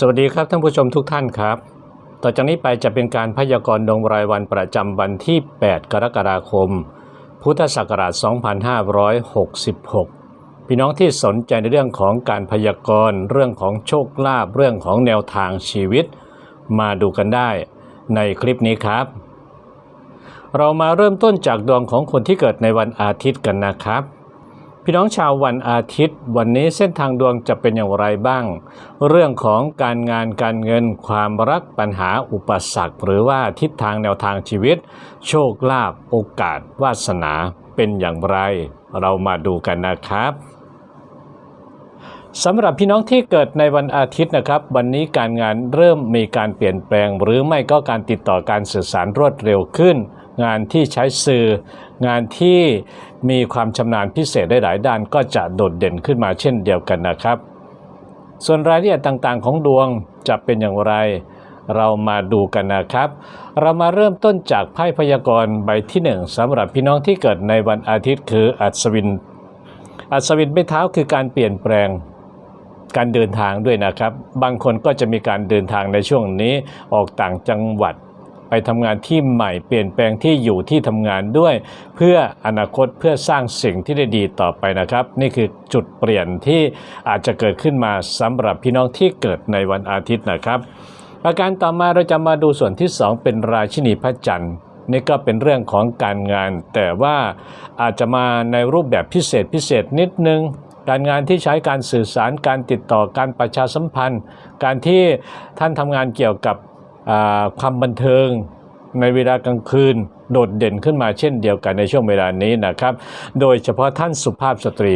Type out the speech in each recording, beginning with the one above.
สวัสดีครับท่านผู้ชมทุกท่านครับ ต่อจากนี้ไปจะเป็นการพยากรณ์ดวงรายวันประจำวันที่ 8 กรกฎาคม พุทธศักราช 2566 พี่น้องที่สนใจในเรื่องของการพยากรณ์เรื่องของโชคลาภเรื่องของแนวทางชีวิต มาดูกันได้ในคลิปนี้ครับ เรามาเริ่มต้นจากดวงของคนที่เกิดในวันอาทิตย์กันนะครับ พี่น้องชาววันอาทิตย์ วันนี้เส้นทางดวงจะเป็นอย่างไรบ้าง เรื่องของการงานการเงินความรักปัญหาอุปสรรค หรือว่าทิศทางแนวทางชีวิต โชคลาภโอกาส วาสนาเป็นอย่างไร เรามาดูกันนะครับสำหรับพี่น้องที่เกิดในวันอาทิตย์นะครับ วันนี้การงานเริ่มมีการเปลี่ยนแปลง หรือไม่ก็การติดต่อการสื่อสารรวดเร็วขึ้น งานที่ใช้สื่อ งานที่มีความชำนาญพิเศษได้หลายด้านก็จะโดดเด่นขึ้นมาเช่นเดียวกันนะครับ ส่วนรายละเอียดต่างๆ ของดวงจะเป็นอย่างไร เรามาดูกันนะครับ เรามาเริ่มต้นจากไพ่พยากรณ์ใบที่หนึ่งสำหรับพี่น้องที่เกิดในวันอาทิตย์คืออัศวิน อัศวินไม้เท้าคือการเปลี่ยนแปลงการเดินทางด้วยนะครับ บางคนก็จะมีการเดินทางในช่วงนี้ออกต่างจังหวัด ไปทำงานที่ใหม่เปลี่ยนแปลงที่อยู่ที่ทำงานด้วย เพื่ออนาคตเพื่อสร้างสิ่งที่ได้ดีต่อไปนะครับ นี่คือจุดเปลี่ยนที่อาจจะเกิดขึ้นมาสำหรับพี่น้องที่เกิดในวันอาทิตย์นะครับประการต่อมาเราจะมาดูส่วนที่ 2 เป็นราชินีพระจันทร์นี่ก็เป็นเรื่องของการงาน แต่ว่าอาจจะมาในรูปแบบพิเศษพิเศษนิดนึง การงานที่ใช้การสื่อสารการติดต่อการประชาสัมพันธ์ การที่ท่านทำงานเกี่ยวกับ ความบันเทิงในเวลากลางคืนโดดเด่นขึ้นมาเช่นเดียวกันในช่วงเวลานี้นะครับ โดยเฉพาะท่านสุภาพสตรี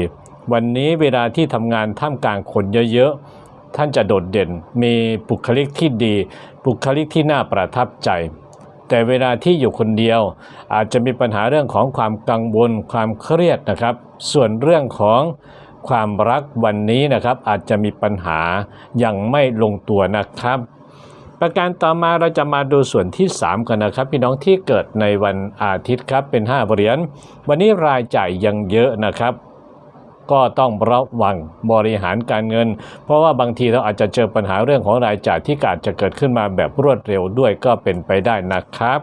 วันนี้เวลาที่ทำงานท่ามกลางคนเยอะๆ ท่านจะโดดเด่น มีบุคลิกที่ดี บุคลิกที่น่าประทับใจ แต่เวลาที่อยู่คนเดียว อาจจะมีปัญหาเรื่องของความกังวล ความเครียดนะครับ ส่วนเรื่องของความรักวันนี้นะครับอาจจะมีปัญหายังไม่ลงตัวนะครับ ประการต่อมาเราจะมาดูส่วนที่ 3 กันนะครับ พี่น้องที่เกิดในวันอาทิตย์ครับเป็น 5 เหรียญวันนี้รายจ่ายยังเยอะนะครับ ก็ต้องระวังบริหารการเงิน เพราะว่าบางทีเราอาจจะเจอปัญหาเรื่องของรายจ่ายที่อาจจะเกิดขึ้นมาแบบรวดเร็วด้วยก็เป็นไปได้นะครับ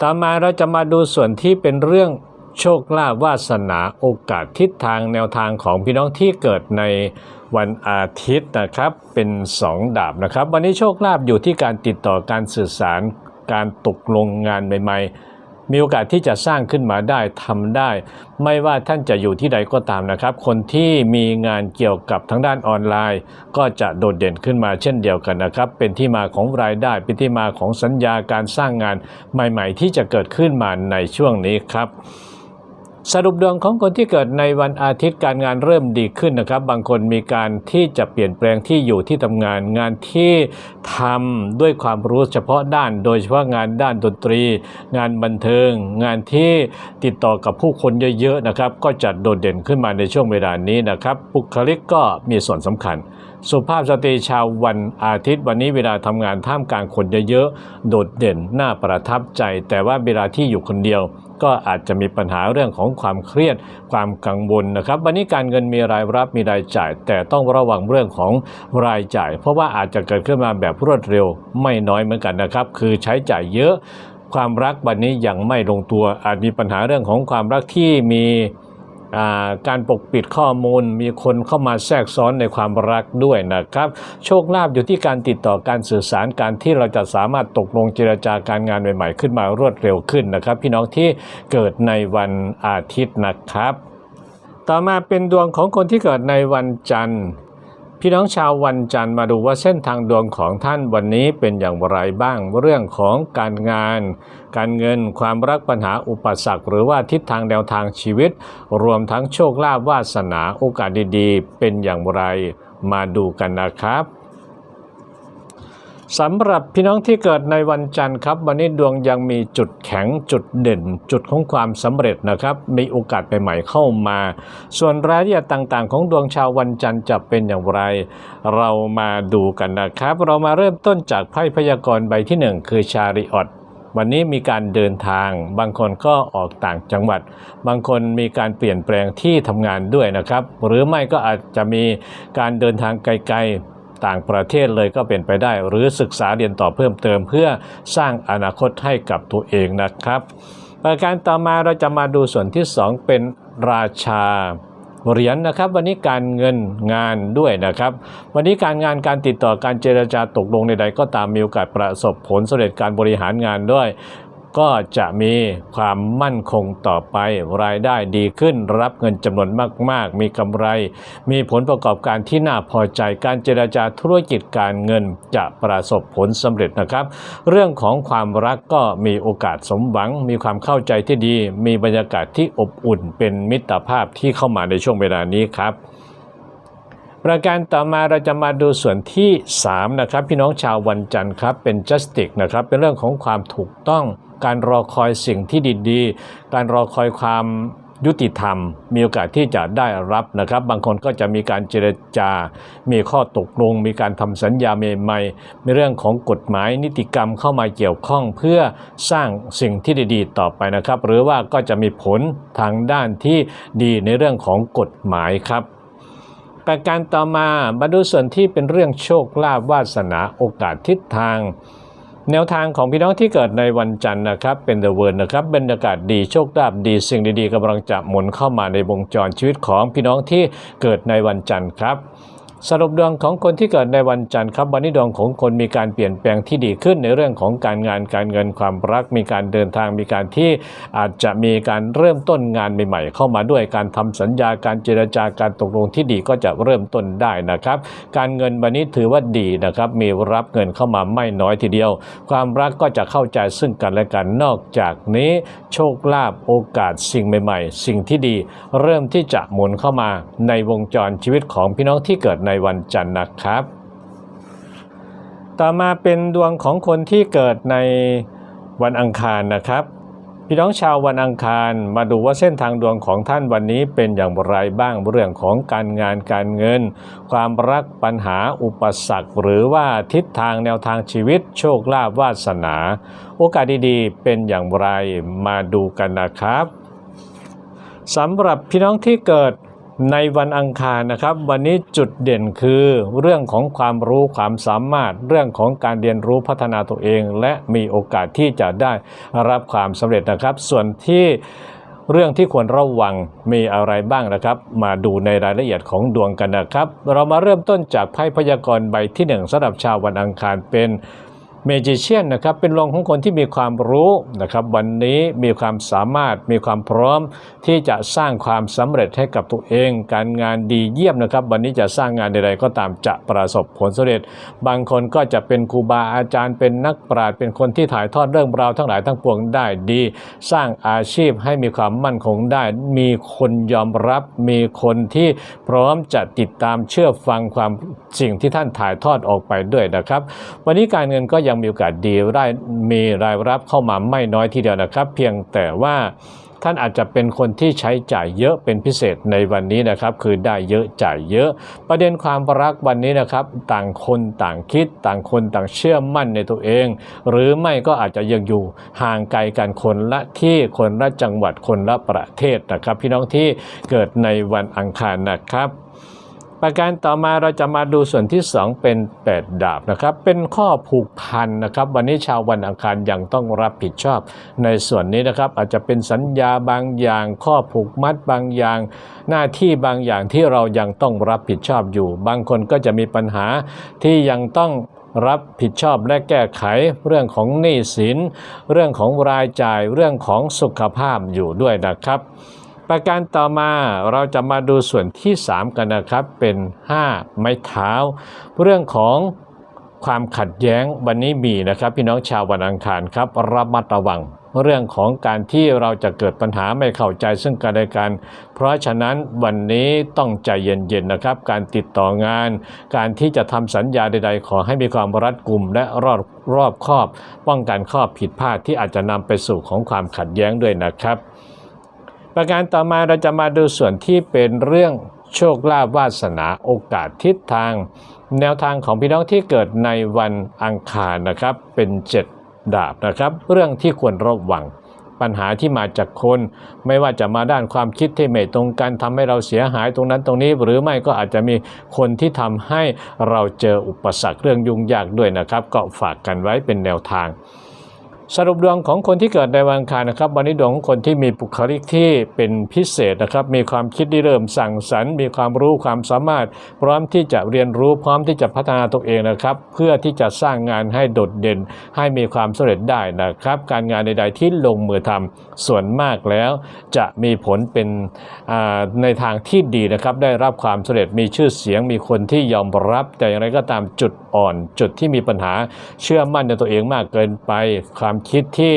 ต่อมาเราจะมาดูส่วนที่เป็นเรื่องโชคลาภวาสนาโอกาสทิศทางแนวทางของพี่น้องที่เกิดใน วันอาทิตย์นะครับเป็น 2 ดาบนะครับ วันนี้โชคลาภอยู่ที่การติดต่อการสื่อสาร การตกลงงานใหม่ๆ มีโอกาสที่จะสร้างขึ้นมาได้ทำได้ ไม่ว่าท่านจะอยู่ที่ใดก็ตามนะครับ คนที่มีงานเกี่ยวกับทางด้านออนไลน์ ก็จะโดดเด่นขึ้นมาเช่นเดียวกันนะครับ เป็นที่มาของรายได้เป็นที่มาของสัญญาการสร้างงานใหม่ ๆ ที่จะเกิดขึ้นมาในช่วงนี้ครับ สรุปดวงของคนที่เกิดในวันอาทิตย์การงานเริ่มดีขึ้นนะครับ บางคนมีการที่จะเปลี่ยนแปลงที่อยู่ที่ทำงาน งานที่ทำด้วยความรู้เฉพาะด้าน โดยเฉพาะงานด้านดนตรี งานบันเทิง งานที่ติดต่อกับผู้คนเยอะๆนะครับ ก็จะโดดเด่นขึ้นมาในช่วงเวลานี้นะครับบุคลิกก็มีส่วนสำคัญ สุภาพสตรีชาววันอาทิตย์ วันนี้เวลาทำงานท่ามกลางคนเยอะๆโดดเด่นน่าประทับใจ แต่ว่าเวลาที่อยู่คนเดียว ก็อาจจะมีปัญหาเรื่องของความเครียดความกังวลนะครับ วันนี้การเงินมีรายรับมีรายจ่าย แต่ต้องระวังเรื่องของรายจ่าย เพราะว่าอาจจะเกิดขึ้นมาแบบรวดเร็วไม่น้อยเหมือนกันนะครับ คือใช้จ่ายเยอะ ความรักวันนี้ยังไม่ลงตัว อาจมีปัญหาเรื่องของความรักที่มี การปกปิดข้อมูลมีคนเข้ามาแทรกซ้อนในความรักด้วยนะครับ โชคลาภอยู่ที่การติดต่อการสื่อสารการที่เราจะสามารถตกลงเจรจาการงานใหม่ๆ ขึ้นมารวดเร็วขึ้นนะครับ พี่น้องที่เกิดในวันอาทิตย์นะครับ ต่อมาเป็นดวงของคนที่เกิดในวันจันทร์ พี่น้องชาววันจันทร์มาดูว่าเส้นทางดวงของท่านวันนี้เป็นอย่างไรบ้าง เรื่องของการงาน การเงินความรักปัญหาอุปสรรค หรือว่าทิศทางแนวทางชีวิต รวมทั้งโชคลาภวาสนาโอกาสดีๆ เป็นอย่างไร มาดูกันนะครับ สำหรับพี่น้องที่เกิดในวันจันทร์ครับ วันนี้ดวงยังมีจุดแข็งจุดเด่น จุดของความสำเร็จนะครับ มีโอกาสใหม่ๆเข้ามา ส่วนรายละเอียดต่างๆ ของดวงชาววันจันทร์จะเป็นอย่างไร เรามาดูกันนะครับ เรามาเริ่มต้นจากไพ่พยากรณ์ใบที่หนึ่งคือชาริออตวันนี้มีการเดินทาง บางคนก็ออกต่างจังหวัด บางคนมีการเปลี่ยนแปลงที่ทำงานด้วยนะครับ หรือไม่ก็อาจจะมีการเดินทางไกลๆ ต่างประเทศเลยก็เป็นไปได้ หรือศึกษาเรียนต่อเพิ่มเติมเพื่อสร้างอนาคตให้กับตัวเองนะครับประการต่อมาเราจะมาดูส่วนที่ 2 เป็นราชาเหรียญนะครับ วันนี้การเงินงานด้วยนะครับ วันนี้การงานการติดต่อการเจรจาตกลงใดๆก็ตามมีโอกาสประสบผลสำเร็จการบริหารงานด้วย ก็จะมีความมั่นคงต่อไปรายได้ดีขึ้น รับเงินจำนวนมาก ๆ มีกำไร มีผลประกอบการที่น่าพอใจการเจรจาธุรกิจการเงินจะประสบผลสำเร็จนะครับ เรื่องของความรักก็มีโอกาสสมหวัง มีความเข้าใจที่ดี มีบรรยากาศที่อบอุ่น เป็นมิตรภาพที่เข้ามาในช่วงเวลานี้ครับประการต่อมาเราจะมาดูส่วนที่ 3 นะครับ พี่น้องชาววันจันทร์ครับเป็น justice นะครับ เป็นเรื่องของความถูกต้อง การรอคอยสิ่งที่ดีๆ การรอคอยความยุติธรรม มีโอกาสที่จะได้รับนะครับ บางคนก็จะมีการเจรจา มีข้อตกลง มีการทำสัญญาใหม่ๆมีเรื่องของกฎหมายนิติกรรมเข้ามาเกี่ยวข้องเพื่อสร้างสิ่งที่ดีๆต่อไปนะครับ หรือว่าก็จะมีผลทางด้านที่ดีในเรื่องของกฎหมายครับประการต่อมามาดูส่วนที่เป็นเรื่องโชคลาภวาสนาโอกาสทิศทาง แนวทางของพี่น้องที่เกิดในวันจันทร์นะครับ เป็นเดอะเวิร์นะครับบรรยากาศดีโชคลาภดีสิ่งดีๆกำลังจะหมุนเข้ามาในวงจรชีวิตของพี่น้องที่เกิดในวันจันทร์ครับ สรุปดวงของคนที่เกิดในวันจันทร์ครับวันนี้ดวงของคนมีการเปลี่ยนแปลงที่ดีขึ้นในเรื่องของการงานการเงินความรัก มีการเดินทางมีการที่อาจจะมีการเริ่มต้นงานใหม่ๆ เข้ามาด้วยการทำสัญญาการเจรจาการตกลงที่ดีก็จะเริ่มต้นได้นะครับ การเงินวันนี้ถือว่าดีนะครับมีรับเงินเข้ามาไม่น้อยทีเดียว ความรักก็จะเข้าใจซึ่งกันและกันนอกจากนี้ โชคลาภโอกาสสิ่งใหม่ ๆ สิ่งที่ดี เริ่มที่จะหมุนเข้ามาในวงจรชีวิตของพี่น้องที่เกิดในวันจันทร์นะครับ ต่อมาเป็นดวงของคนที่เกิดในวันอังคารนะครับ พี่น้องชาววันอังคารมาดูว่าเส้นทางดวงของท่านวันนี้เป็นอย่างไรบ้างเรื่องของการงานการเงิน ความรักปัญหาอุปสรรค หรือว่าทิศทางแนวทางชีวิตโชคลาภวาสนา โอกาสดีๆ เป็นอย่างไรมาดูกันนะครับสำหรับพี่น้องที่เกิด ในวันอังคารนะครับ วันนี้จุดเด่นคือเรื่องของความรู้ความสามารถ เรื่องของการเรียนรู้พัฒนาตัวเอง และมีโอกาสที่จะได้รับความสำเร็จนะครับ ส่วนที่เรื่องที่ควรระวังมีอะไรบ้างนะครับ มาดูในรายละเอียดของดวงกันนะครับ เรามาเริ่มต้นจากไพ่พยากรณ์ใบที่หนึ่งสำหรับชาววันอังคารเป็น เมจิเชียนนะครับเป็นลงของคนที่มีความรู้นะครับวันนี้มีความสามารถมีความพร้อมที่จะสร้างความสำเร็จให้กับตัวเอง การงานดีเยี่ยมนะครับ วันนี้จะสร้างงานใดๆก็ตามจะประสบผลสำเร็จ บางคนก็จะเป็นครูบาอาจารย์เป็นนักปราชญ์เป็นคนที่ถ่ายทอดเรื่องราวทั้งหลายทั้งปวงได้ดี สร้างอาชีพให้มีความมั่นคงได้ มีคนยอมรับ มีคนที่พร้อมจะติดตามเชื่อฟังความสิ่งที่ท่านถ่ายทอดออกไปด้วยนะครับ วันนี้การเงินก็ยังมีโอกาสดีได้มีรายรับเข้ามาไม่น้อยทีเดียวนะครับ เพียงแต่ว่าท่านอาจจะเป็นคนที่ใช้จ่ายเยอะเป็นพิเศษในวันนี้นะครับ คือได้เยอะจ่ายเยอะ ประเด็นความรักวันนี้นะครับ ต่างคนต่างคิดต่างคนต่างเชื่อมั่นในตัวเอง หรือไม่ก็อาจจะยังอยู่ห่างไกลกันคนละที่คนละจังหวัดคนละประเทศนะครับ พี่น้องที่เกิดในวันอังคารนะครับ ประการต่อมาเราจะมาดูส่วนที่ 2 เป็น8ดาบนะครับ เป็นข้อผูกพันนะครับ วันนี้ชาววันอังคารยังต้องรับผิดชอบ ในส่วนนี้นะครับอาจจะเป็นสัญญาบางอย่าง ข้อผูกมัดบางอย่าง หน้าที่บางอย่างที่เรายังต้องรับผิดชอบอยู่ บางคนก็จะมีปัญหาที่ยังต้องรับผิดชอบและแก้ไขเรื่องของหนี้สิน เรื่องของรายจ่ายเรื่องของสุขภาพอยู่ด้วยนะครับ ประการต่อมาเราจะมาดูส่วนที่ 3 กันนะครับเป็น 5 ไม้เท้า เรื่องของความขัดแย้งวันนี้มีนะครับ พี่น้องชาววันอังคารครับระมัดระวัง เรื่องของการที่เราจะเกิดปัญหาไม่เข้าใจซึ่งกันและกัน เพราะฉะนั้นวันนี้ต้องใจเย็นๆนะครับ การติดต่องาน การที่จะทำสัญญาใด ๆ ขอให้มีความรัดกุมและรอบรอบคอบ ป้องกันข้อผิดพลาดที่อาจจะนำไปสู่ของความขัดแย้งด้วยนะครับ ประการต่อมาเราจะมาดูส่วนที่เป็นเรื่องโชคลาภวาสนาโอกาสทิศทาง แนวทางของพี่น้องที่เกิดในวันอังคารนะครับ เป็นเจ็ดดาบนะครับ เรื่องที่ควรระวังปัญหาที่มาจากคน ไม่ว่าจะมาด้านความคิดที่ไม่ตรงกันทำให้เราเสียหายตรงนั้นตรงนี้ หรือไม่ก็อาจจะมีคนที่ทำให้เราเจออุปสรรคเรื่องยุ่งยากด้วยนะครับ ก็ฝากกันไว้เป็นแนวทาง สรุปดวงของคนที่เกิดในวันคารนะครับวันนี้ดวงของคนที่มีบุคลิกที่เป็นพิเศษนะครับ มีความคิดที่เริ่มสั่งสรรค์ มีความรู้ความสามารถ พร้อมที่จะเรียนรู้พร้อมที่จะพัฒนาตัวเองนะครับ เพื่อที่จะสร้างงานให้โดดเด่น ให้มีความสำเร็จได้นะครับ การงานใดๆที่ลงมือทำส่วนมากแล้ว จะมีผลเป็นในทางที่ดีนะครับ ได้รับความสำเร็จมีชื่อเสียง มีคนที่ยอมรับ แต่อย่างไรก็ตามจุดอ่อน จุดที่มีปัญหาเชื่อมั่นในตัวเองมากเกินไปความคิดที่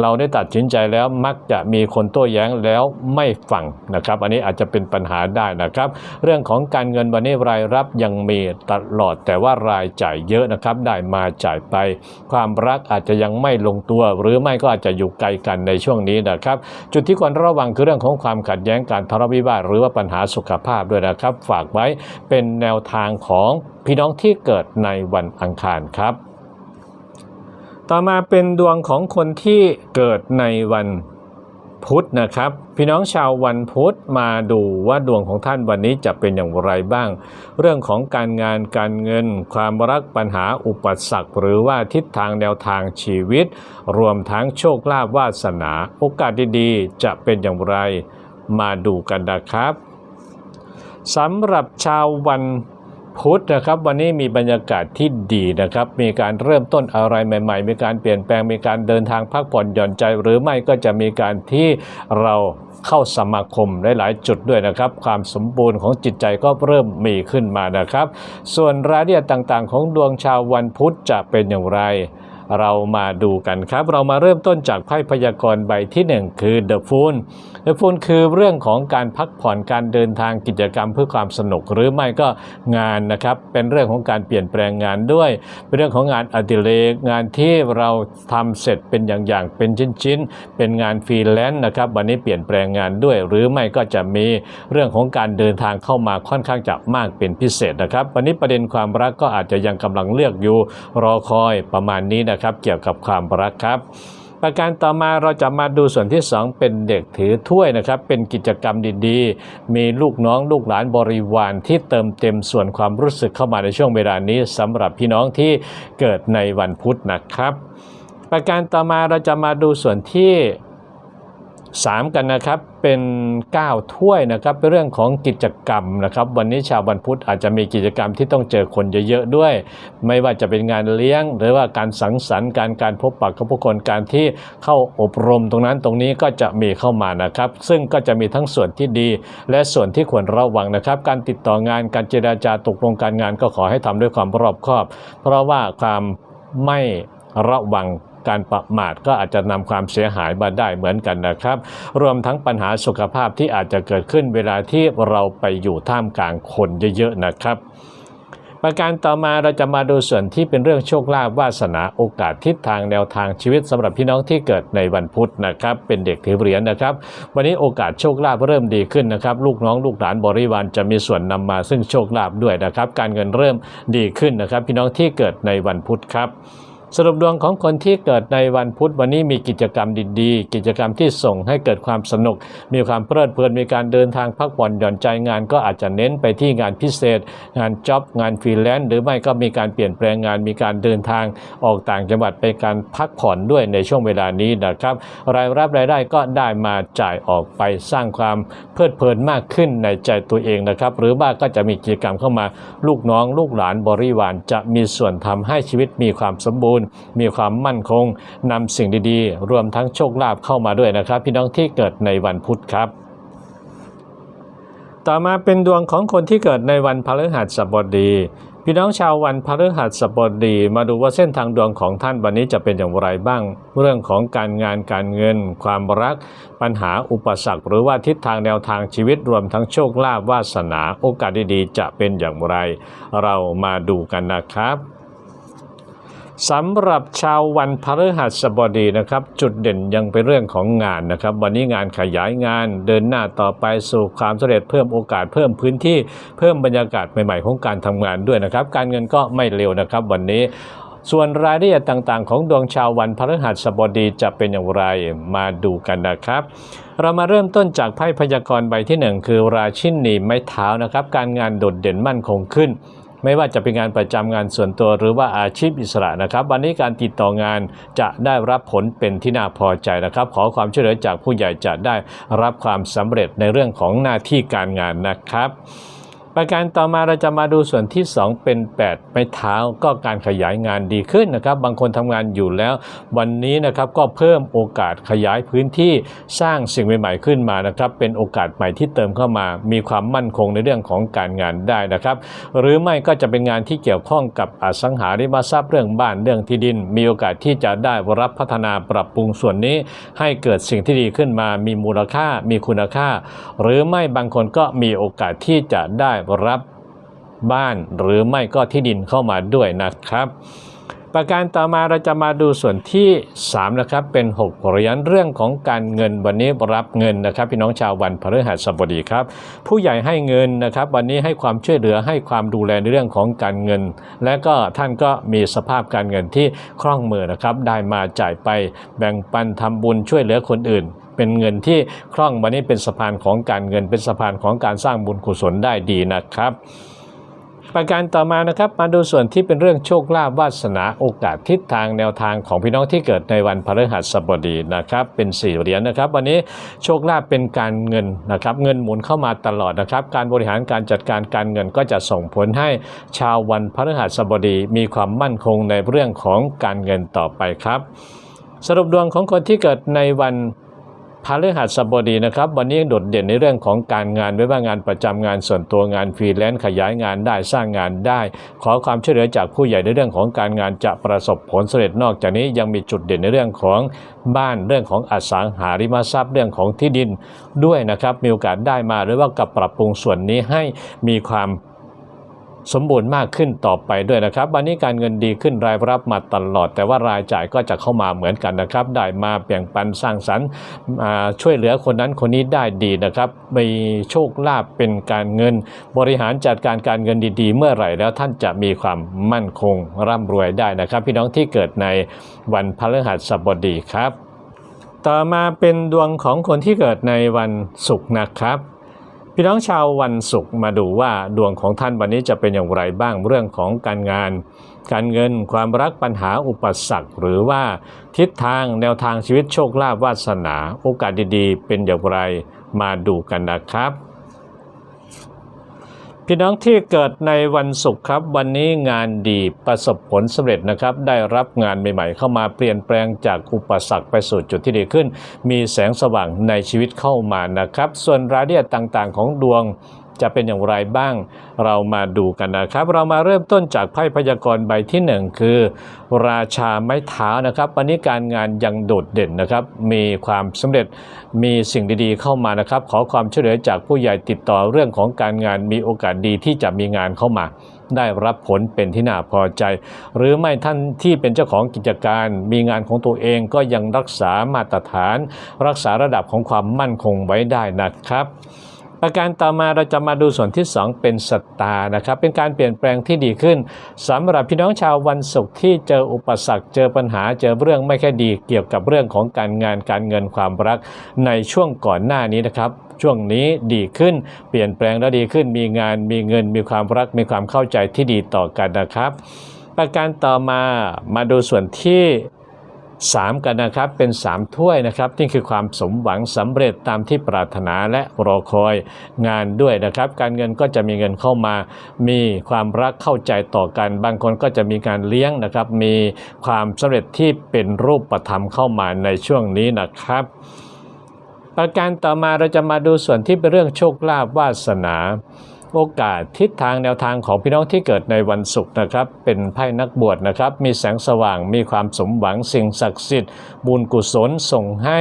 เราได้ตัดสินใจแล้วมักจะมีคนโต้แย้งแล้วไม่ฟังนะครับ อันนี้อาจจะเป็นปัญหาได้นะครับ เรื่องของการเงินวันนี้รายรับยังมีตลอดแต่ว่ารายจ่ายเยอะนะครับ ได้มาจ่ายไป ความรักอาจจะยังไม่ลงตัว หรือไม่ก็อาจจะอยู่ไกลกันในช่วงนี้นะครับ จุดที่ควรระวังคือเรื่องของความขัดแย้งการทะเลาะวิวาทหรือว่าปัญหาสุขภาพด้วยนะครับ ฝากไว้เป็นแนวทางของพี่น้องที่เกิดในวันอังคารครับ ต่อมาเป็นดวงของคนที่เกิดในวันพุธนะครับ พี่น้องชาววันพุธมาดูว่าดวงของท่านวันนี้จะเป็นอย่างไรบ้าง เรื่องของการงานการเงิน ความรักปัญหาอุปสรรค หรือว่าทิศทางแนวทางชีวิต รวมทั้งโชคลาภวาสนา โอกาสดีๆ จะเป็นอย่างไรมาดูกันนะครับสำหรับชาววัน พุธนะครับวันนี้มีบรรยากาศที่ดีนะครับ มีการเริ่มต้นอะไรใหม่ ๆ มีการเปลี่ยนแปลงมีการเดินทางพักผ่อนหย่อนใจ หรือไม่ก็จะมีการที่เราเข้าสมาคมหลายๆจุดด้วยนะครับ ความสมบูรณ์ของจิตใจก็เริ่มมีขึ้นมานะครับ ส่วนรายละเอียดต่างๆ ของดวงชาววันพุธจะเป็นอย่างไร เรามาดูกันครับ เรามาเริ่มต้นจากไพ่พยากรณ์ใบที่ 1 คือ The Fool The Fool คือเรื่องของการพักผ่อนการเดินทางกิจกรรมเพื่อความสนุก หรือไม่ก็งานนะครับ เป็นเรื่องของการเปลี่ยนแปลงงานด้วย เป็นเรื่องของงานอดิเรกงานที่เราทำเสร็จเป็นอย่างๆเป็นชิ้นๆ เป็นงานฟรีแลนซ์นะครับวันนี้เปลี่ยนแปลงงานด้วย หรือไม่ก็จะมีเรื่องของการเดินทางเข้ามาค่อนข้างจะมากเป็นพิเศษนะครับ วันนี้ประเด็นความรักก็อาจจะยังกำลังเลือกอยู่รอคอยประมาณนี้นะนะครับ เกี่ยวกับความรักครับ ประการต่อมาเราจะมาดูส่วนที่ 2 เป็นเด็กถือถ้วยนะครับ เป็นกิจกรรมดีๆ มีลูกน้องลูกหลานบริวารที่เติมเต็มส่วนความรู้สึกเข้ามาในช่วงเวลานี้สำหรับพี่น้องที่เกิดในวันพุธนะครับ ประการต่อมาเราจะมาดูส่วนที่ 3 กันนะครับเป็น 9 ถ้วยนะครับเป็นเรื่องของกิจกรรมนะครับ วันนี้ชาววันพุธอาจจะมีกิจกรรมที่ต้องเจอคนเยอะๆด้วย ไม่ว่าจะเป็นงานเลี้ยง หรือว่าการสังสรรค์การการพบปะกับผู้คนการที่เข้าอบรมตรงนั้นตรงนี้ก็จะมีเข้ามานะครับ ซึ่งก็จะมีทั้งส่วนที่ดี และส่วนที่ควรระวังนะครับ การติดต่องานการเจราจาตกลงการงานก็ขอให้ทำด้วยความรอบคอบ เพราะว่าความไม่ระวัง การประมาทก็อาจจะนำความเสียหายมาได้เหมือนกันนะครับ รวมทั้งปัญหาสุขภาพที่อาจจะเกิดขึ้นเวลาที่เราไปอยู่ท่ามกลางคนเยอะๆนะครับประการต่อมาเราจะมาดูส่วนที่เป็นเรื่องโชคลาภวาสนาโอกาสทิศทางแนวทางชีวิตสำหรับพี่น้องที่เกิดในวันพุธนะครับ เป็นเด็กถือเหรียญนะครับ วันนี้โอกาสโชคลาภเริ่มดีขึ้นนะครับ ลูกน้องลูกหลานบริวารจะมีส่วนนำมาซึ่งโชคลาภด้วยนะครับ การเงินเริ่มดีขึ้นนะครับ พี่น้องที่เกิดในวันพุธครับ สรุปดวงของคนที่เกิดในวันพุธวันนี้มีกิจกรรมดีๆ กิจกรรมที่ส่งให้เกิดความสนุก มีความเพลิดเพลินมีการเดินทางพักผ่อนหย่อนใจงาน ก็อาจจะเน้นไปที่งานพิเศษ งานจ็อบงานฟรีแลนซ์หรือไม่ก็มีการเปลี่ยนแปลงงาน มีการเดินทางออกต่างจังหวัดไปการพักผ่อนด้วยในช่วงเวลานี้นะครับรายรับรายได้ก็ได้มาจ่ายออกไปสร้างความเพลิดเพลินมากขึ้นในใจตัวเองนะครับหรือว่าก็จะมีกิจกรรมเข้ามาลูกน้องลูกหลานบริวารจะมีส่วนทำให้ชีวิตมีความสมบูรณ์มีความมั่นคงนำสิ่งดีๆ รวมทั้งโชคลาภเข้ามาด้วยนะครับ พี่น้องที่เกิดในวันพุธครับ ต่อมาเป็นดวงของคนที่เกิดในวันพฤหัสบดีพี่น้องชาววันพฤหัสบดีมาดูว่าเส้นทางดวงของท่านวันนี้จะเป็นอย่างไรบ้าง เรื่องของการงานการเงิน ความรัก ปัญหาอุปสรรค หรือว่าทิศทางแนวทางชีวิตรวมทั้งโชคลาภวาสนาโอกาสดีๆ จะเป็นอย่างไร เรามาดูกันนะครับ สำหรับชาววันพฤหัสบดีนะครับ จุดเด่นยังเป็นเรื่องของงานนะครับ วันนี้งานขยายงานเดินหน้าต่อไปสู่ความสำเร็จเพิ่มโอกาสเพิ่มพื้นที่เพิ่มบรรยากาศใหม่ๆของการทำงานด้วยนะครับ การเงินก็ไม่เร็วนะครับ วันนี้ส่วนรายละเอียดต่างๆ ของดวงชาววันพฤหัสบดีจะเป็นอย่างไรมาดูกันนะครับ เรามาเริ่มต้นจากไพ่พยากรณ์ใบที่หนึ่งคือราชินีไม้เท้านะครับ การงานโดดเด่นมั่นคงขึ้น ไม่ว่าจะเป็นงานประจำงานส่วนตัวหรือว่าอาชีพอิสระนะครับ วันนี้การติดต่องานจะได้รับผลเป็นที่น่าพอใจนะครับ ขอความช่วยเหลือจากผู้ใหญ่จะได้รับความสำเร็จในเรื่องของหน้าที่การงานนะครับ ประการต่อมาเราจะมาดูส่วนที่ 2 เป็น 8 ไม้เท้าก็การขยายงานดีขึ้นนะครับ บางคนทำงานอยู่แล้ว วันนี้นะครับก็เพิ่มโอกาสขยายพื้นที่สร้างสิ่งใหม่ๆขึ้นมานะครับ เป็นโอกาสใหม่ที่เติมเข้ามา มีความมั่นคงในเรื่องของการงานได้นะครับ หรือไม่ก็จะเป็นงานที่เกี่ยวข้องกับอสังหาริมทรัพย์เรื่องบ้านเรื่องที่ดิน มีโอกาสที่จะได้รับพัฒนาปรับปรุงส่วนนี้ ให้เกิดสิ่งที่ดีขึ้นมา มีมูลค่า มีคุณค่า หรือไม่บางคนก็มีโอกาสที่จะได้รับบ้านหรือไม่ก็ที่ดินเข้ามาด้วยนะครับ ประการต่อมาเราจะมาดูส่วนที่ 3 นะครับเป็น 6 เหรียญเรื่องของการเงินวันนี้รับเงินนะครับ พี่น้องชาววันพฤหัสบดีครับ ผู้ใหญ่ให้เงินนะครับ วันนี้ให้ความช่วยเหลือให้ความดูแลในเรื่องของการเงิน และก็ท่านก็มีสภาพการเงินที่คล่องมือนะครับ ได้มาจ่ายไปแบ่งปันทำบุญช่วยเหลือคนอื่น เป็นเงินที่คล่องวันนี้เป็นสะพานของการเงินเป็นสะพานของการสร้างบุญกุศลได้ดีนะครับประการต่อมานะครับมาดูส่วนที่เป็นเรื่องโชคลาภวาสนาโอกาสทิศทางแนวทางของพี่น้องที่เกิดในวันพฤหัสบดีนะครับเป็นสี่เหรียญนะครับ วันนี้โชคลาภเป็นการเงินนะครับ เงินหมุนเข้ามาตลอดนะครับ การบริหารการจัดการการเงินก็จะส่งผลให้ชาววันพฤหัสบดี มีความมั่นคงในเรื่องของการเงินต่อไปครับ สรุปดวงของคนที่เกิดในวัน พฤหัสบดีนะครับ วันนี้โดดเด่นในเรื่องของการงานไม่ว่างานประจำงานส่วนตัวงานฟรีแลนซ์ขยายงานได้สร้างงานได้ ขอความช่วยเหลือจากผู้ใหญ่ในเรื่องของการงานจะประสบผลสำเร็จนอกจากนี้ยังมีจุดเด่นในเรื่องของบ้านเรื่องของอสังหาริมทรัพย์เรื่องของที่ดินด้วยนะครับมีโอกาสได้มาหรือว่ากับปรับปรุงส่วนนี้ให้มีความ สมบูรณ์มากขึ้นต่อไปด้วยนะครับ วันนี้การเงินดีขึ้นรายรับมาตลอด แต่ว่ารายจ่ายก็จะเข้ามาเหมือนกันนะครับ ได้มาแบ่งปันสร้างสรรค์อ่าช่วยเหลือคนนั้นคนนี้ได้ดีนะครับ มีโชคลาภเป็นการเงิน บริหารจัดการการเงินดีๆ เมื่อไหร่แล้วท่านจะมีความมั่นคงร่ำรวยได้นะครับ พี่น้องที่เกิดในวันพฤหัสบดีครับ ต่อมาเป็นดวงของคนที่เกิดในวันศุกร์นะครับ พี่น้องชาววันศุกร์มาดูว่าดวงของท่านวันนี้จะเป็นอย่างไรบ้างเรื่องของการงาน การเงินความรักปัญหาอุปสรรค หรือว่าทิศทางแนวทางชีวิตโชคลาภวาสนา โอกาสดีๆ เป็นอย่างไรมาดูกันนะครับ พี่น้องที่เกิดในวันศุกร์ครับ วันนี้งานดีประสบผลสำเร็จนะครับ ได้รับงานใหม่ๆ เข้ามาเปลี่ยนแปลงจากอุปสรรคไปสู่จุดที่ดีขึ้น มีแสงสว่างในชีวิตเข้ามานะครับ ส่วนรายละเอียดต่างๆ ของดวง จะเป็นอย่างไรบ้าง เรามาดูกันนะครับ เรามาเริ่มต้นจากไพ่พยากรณ์ใบที่หนึ่งคือ ราชาไม้เท้านะครับวันนี้การงานยังโดดเด่นนะครับ มีความสำเร็จมีสิ่งดีๆ เข้ามานะครับ ขอความช่วยเหลือจากผู้ใหญ่ติดต่อเรื่องของการงานมีโอกาสดีที่จะมีงานเข้ามาได้รับผลเป็นที่น่าพอใจ หรือไม่ท่านที่เป็นเจ้าของกิจการมีงานของตัวเองก็ยังรักษามาตรฐาน รักษาระดับของความมั่นคงไว้ได้นะครับ ประการต่อมาเราจะมาดูส่วนที่ 2 เป็นสตานะครับ เป็นการเปลี่ยนแปลงที่ดีขึ้นสำหรับพี่น้องชาววันศุกร์ที่เจออุปสรรคเจอปัญหาเจอเรื่องไม่ค่อยดีเกี่ยวกับเรื่องของการงานการเงินความรักในช่วงก่อนหน้านี้นะครับช่วงนี้ดีขึ้น เปลี่ยนแปลงแล้วดีขึ้น มีงานมีเงินมีความรักมีความเข้าใจที่ดีต่อกันนะครับ ประการต่อมามาดูส่วนที่ 3 กันนะครับเป็น 3 ถ้วยนะครับนี่คือความสมหวังสำเร็จตามที่ปรารถนาและรอคอยงานด้วยนะครับ การเงินก็จะมีเงินเข้ามา มีความรักเข้าใจต่อกัน บางคนก็จะมีการเลี้ยงนะครับ มีความสำเร็จที่เป็นรูปธรรมเข้ามาในช่วงนี้นะครับ ประการต่อมาเราจะมาดูส่วนที่เป็นเรื่องโชคลาภวาสนา โอกาสทิศทางแนวทางของพี่น้องที่เกิดในวันศุกร์นะครับ เป็นไพ่นักบวชนะครับ มีแสงสว่างมีความสมหวังสิ่งศักดิ์สิทธิ์ บุญกุศลส่งให้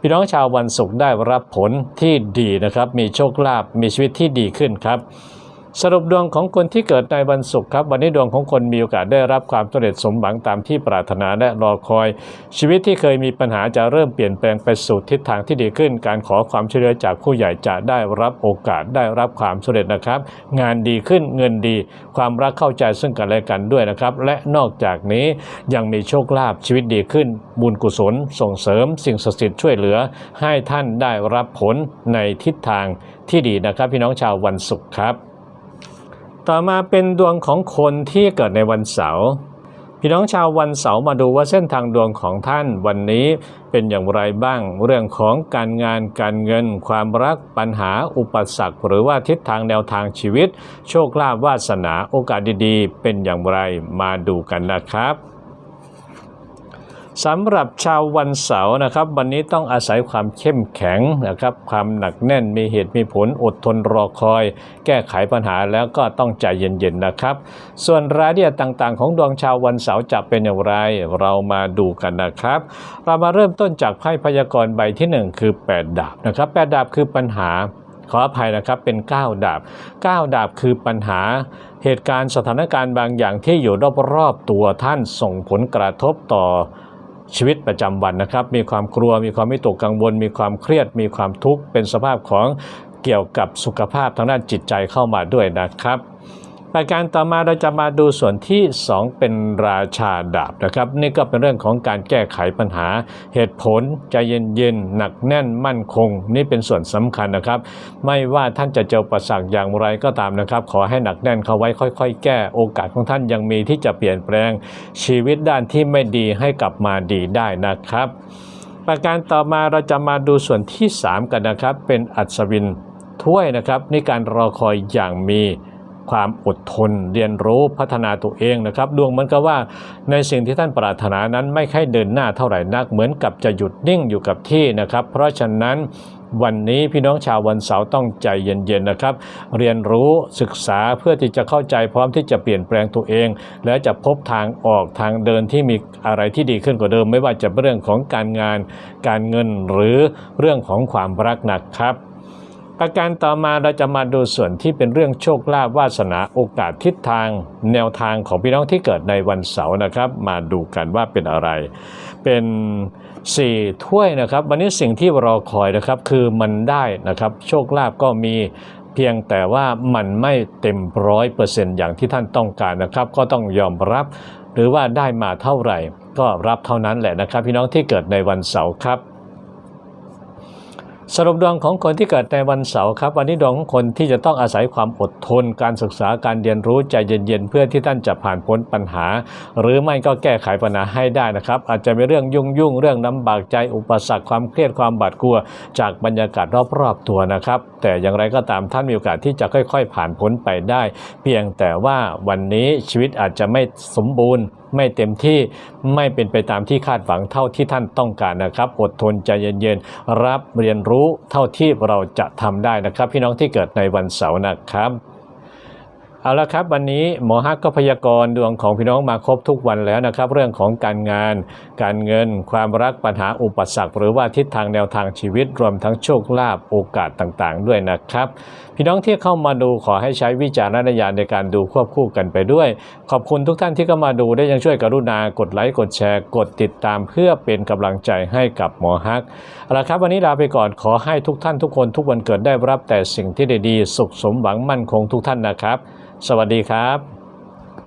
พี่น้องชาววันศุกร์ได้รับผลที่ดีนะครับ มีโชคลาภมีชีวิตที่ดีขึ้นครับ สรุปดวงของคนที่เกิดในวันศุกร์ครับ วันนี้ดวงของคนมีโอกาสได้รับความสำเร็จสมหวังตามที่ปรารถนาและรอคอย ชีวิตที่เคยมีปัญหาจะเริ่มเปลี่ยนแปลงไปสู่ทิศทางที่ดีขึ้น การขอความช่วยเหลือจากผู้ใหญ่จะได้รับโอกาสได้รับความสำเร็จนะครับ งานดีขึ้นเงินดี ความรักเข้าใจซึ่งกันและกันด้วยนะครับ และนอกจากนี้ยังมีโชคลาภชีวิตดีขึ้น บุญกุศล ส่งเสริม สิ่งศักดิ์สิทธิ์ช่วยเหลือ ให้ท่านได้รับผลในทิศทางที่ดีนะครับ พี่น้องชาววันศุกร์ครับ ต่อมาเป็นดวงของคนที่เกิดในวันเสาร์พี่น้องชาววันเสาร์มาดูว่าเส้นทางดวงของท่านวันนี้เป็นอย่างไรบ้าง เรื่องของการงานการเงิน ความรักปัญหาอุปสรรค หรือว่าทิศทางแนวทางชีวิต โชคลาภวาสนาโอกาสดีๆ เป็นอย่างไรมาดูกันนะครับ สำหรับชาววันเสาร์นะครับ วันนี้ต้องอาศัยความเข้มแข็งนะครับ ความหนักแน่นมีเหตุมีผลอดทนรอคอย แก้ไขปัญหาแล้วก็ต้องใจเย็นๆนะครับ ส่วนรายละเอียดต่างๆ ของดวงชาววันเสาร์จะเป็นอย่างไร เรามาดูกันนะครับ เรามาเริ่มต้นจากไพ่พยากรณ์ใบที่ 1 คือ 8 ดาบนะครับ8ดาบคือปัญหาขออภัยนะครับเป็น 9 ดาบ 9 ดาบคือปัญหาเหตุการณ์สถานการณ์บางอย่างที่อยู่รอบๆตัวท่านส่งผลกระทบต่อ ชีวิตประจำวันนะครับ มีความกลัว มีความไม่ตกกังวล มีความเครียด มีความทุกข์ เป็นสภาพของเกี่ยวกับสุขภาพทางด้านจิตใจเข้ามาด้วยนะครับ ประการต่อมาเราจะมาดูส่วนที่ 2 เป็นราชาดาบนะครับ นี่ก็เป็นเรื่องของการแก้ไขปัญหาเหตุผลใจเย็นๆหนักแน่นมั่นคง นี่เป็นส่วนสำคัญนะครับ ไม่ว่าท่านจะเจอประสักอย่างไรก็ตามนะครับ ขอให้หนักแน่นเข้าไว้ค่อย ๆ แก้โอกาสของท่านยังมีที่จะเปลี่ยนแปลงชีวิตด้านที่ไม่ดีให้กลับมาดีได้นะครับ ประการต่อมาเราจะมาดูส่วนที่ 3 กันนะครับ เป็นอัศวินถ้วยนะครับ ในการรอคอยอย่างมี ความอดทน เรียนรู้พัฒนาตัวเองนะครับ ดวงเหมือนกับว่าในสิ่งที่ท่านปรารถนานั้นไม่ค่อยเดินหน้าเท่าไหร่นัก เหมือนกับจะหยุดนิ่งอยู่กับที่นะครับ เพราะฉะนั้นวันนี้พี่น้องชาววันเสาร์ต้องใจเย็นๆนะครับ เรียนรู้ศึกษาเพื่อที่จะเข้าใจพร้อมที่จะเปลี่ยนแปลงตัวเอง และจะพบทางออกทางเดินที่มีอะไรที่ดีขึ้นกว่าเดิม ไม่ว่าจะเป็นเรื่องของการงาน การเงินหรือเรื่องของความรักนะครับ ประการต่อมาเราจะมาดูส่วนที่เป็นเรื่องโชคลาภวาสนาโอกาสทิศทาง แนวทางของพี่น้องที่เกิดในวันเสาร์นะครับ มาดูกันว่าเป็นอะไร เป็นสี่ถ้วยนะครับ วันนี้สิ่งที่รอคอยนะครับคือมันได้นะครับ โชคลาภก็มีเพียงแต่ว่ามันไม่เต็มร้อยเปอร์เซ็นต์อย่างที่ท่านต้องการนะครับ ก็ต้องยอมรับ หรือว่าได้มาเท่าไหร่ ก็รับเท่านั้นแหละนะครับ พี่น้องที่เกิดในวันเสาร์ครับ สรุปดวงของคนที่เกิดในวันเสาร์ครับ วันนี้ดวงของคนที่จะต้องอาศัยความอดทน การศึกษาการเรียนรู้ใจเย็นๆ เพื่อที่ท่านจะผ่านพ้นปัญหา หรือไม่ก็แก้ไขปัญหาให้ได้นะครับ อาจจะมีเรื่องยุ่งยุ่งเรื่องลำบากใจอุปสรรคความเครียดความบาดกลัว จากบรรยากาศรอบๆตัวนะครับ แต่อย่างไรก็ตามท่านมีโอกาสที่จะค่อย ๆ ผ่านพ้นไปได้ เพียงแต่ว่าวันนี้ชีวิตอาจจะไม่สมบูรณ์ ไม่เต็มที่ไม่เป็นไปตามที่คาดหวังเท่าที่ท่านต้องการนะครับ อดทนใจเย็นๆรับเรียนรู้เท่าที่เราจะทำได้นะครับ พี่น้องที่เกิดในวันเสาร์นะครับ เอาละครับวันนี้หมอฮักก็พยากรณ์ดวงของพี่น้องมาครบทุกวันแล้วนะครับ เรื่องของการงาน การเงิน ความรักปัญหาอุปสรรค หรือว่าทิศทางแนวทางชีวิตรวมทั้งโชคลาภโอกาสต่างๆ ด้วยนะครับ พี่น้องที่เข้ามาดูขอให้ใช้วิจารณญาณในการดูควบคู่กันไปด้วย ขอบคุณทุกท่านที่เข้ามาดูได้ยังช่วยกรุณากดไลค์กดแชร์ กดติดตามเพื่อเป็นกำลังใจให้กับหมอฮักเอาละครับวันนี้ลาไปก่อนขอให้ทุกท่านทุกคนทุกวันเกิดได้รับแต่สิ่งที่ดีๆสุขสมหวังมั่นคงทุกท่านนะครับสวัสดีครับ